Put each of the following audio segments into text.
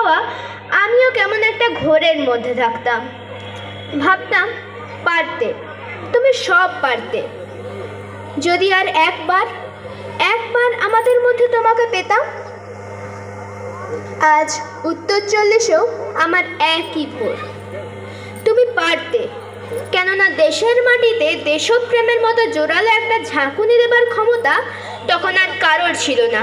হওয়া আমিও কেমন একটা ঘোরের মধ্যে থাকতাম। ভাবতাম, পারতে, তুমি সব পারতে। যদি আর একবার একবার আমাদের মধ্যে তোমাকে পেতাম, আজ উত্তর চল্লিশেও আমার একই ভোর। তুমি পারতে, কেননা দেশের মাটিতে দেশপ্রেমের মতো জোরালো একটা ঝাঁকুনি দেবার ক্ষমতা তখন আর কারোর ছিল না।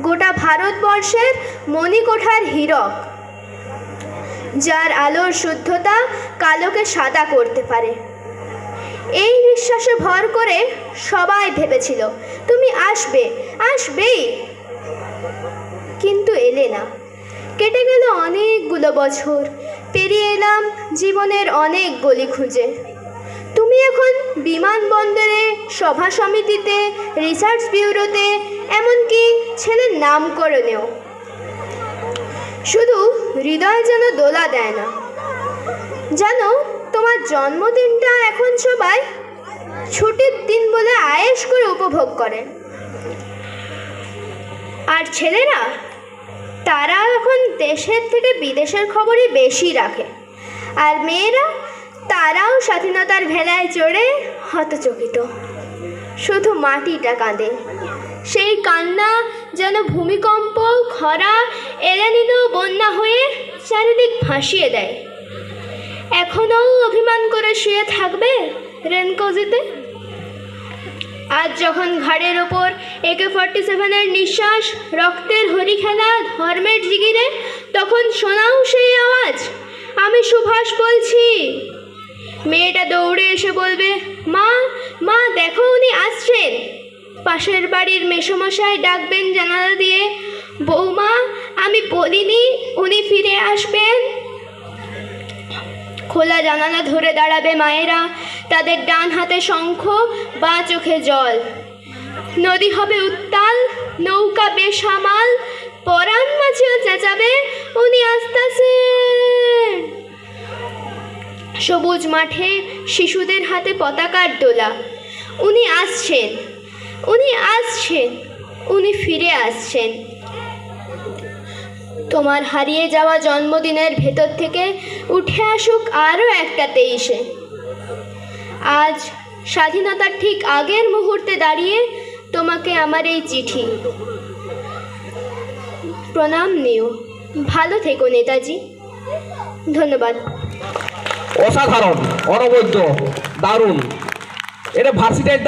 গোটা ভারতবর্ষের মণিকোঠার হীরক, যার আলোর শুদ্ধতা কালোকে সাদা করতে পারে। এই বিশ্বাসে ভর করে সবাই ভেবেছিল, তুমি আসবে, আসবেই। কিন্তু এলে না। কেটে গেল অনেকগুলো বছর, পেরিয়ে এলাম জীবনের অনেক গলি খুঁজে। তুমি এখন বিমানবন্দরে, সভা সমিতিতে, রিসার্চ ব্যুরোতে এমনকি ছেলের নামকরণেও। শুধু হৃদয় যেন দোলা দেয় না। যেন তোমার জন্মদিনটা এখন সবাই ছুটির দিন বলে আয়েশ করে উপভোগ করে। আর ছেলেরা তারা এখন দেশের থেকে বিদেশের খবরই বেশি রাখে। আর মেয়েরা, তারাও স্বাধীনতার ভেলায় চড়ে হতচকিত। শুধু মাটিটা কাঁদে। সেই কান্না যেন ভূমিকম্প, খরা এলে নিলেও বন্যা হয়ে চারিদিক ভাসিয়ে দেয়। এখনও অভিমান করে শুয়ে থাকবে রেনকোজিতে আজ যখন ঘাড়ের ওপর একে ফর্টি সেভেনের নিঃশ্বাস, রক্তের হরি খেলা ধর্মের জিগিরে, তখন শোনাও সেই আওয়াজ। আমি সুভাষ বলছি মেয়েটা দৌড়ে এসে বলবে, মা মা, দেখো উনি আসছেন। পাশের বাড়ির মেসমশাই ডাকবেন জানালা দিয়ে, বৌমা, আমি বলিনি উনি ফিরে আসবেন? খোলা জানালা ধরে দাঁড়াবে মায়েরা, তাদের ডান হাতে শঙ্খ, বা চোখে জল। নদী হবে উত্তাল, নৌকা বেসামাল, পরাণ মাঝেও সবুজ মাঠে শিশুদের হাতে পতাকার দোলা। উনি আসছেন উনি আসছেন, উনি ফিরে আসছেন। তোমার হারিয়ে যাওয়া জন্মদিনের ভেতর থেকে উঠে আসুক আরও একটা তেইশে। আজ স্বাধীনতার ঠিক আগের মুহূর্তে দাঁড়িয়ে তোমাকে আমার এই চিঠি। প্রণাম নিও। ভালো থেকো নেতাজি। ধন্যবাদ। অসাধারণ অনবদ্য দারুণ। এটা ভার্সিটাইল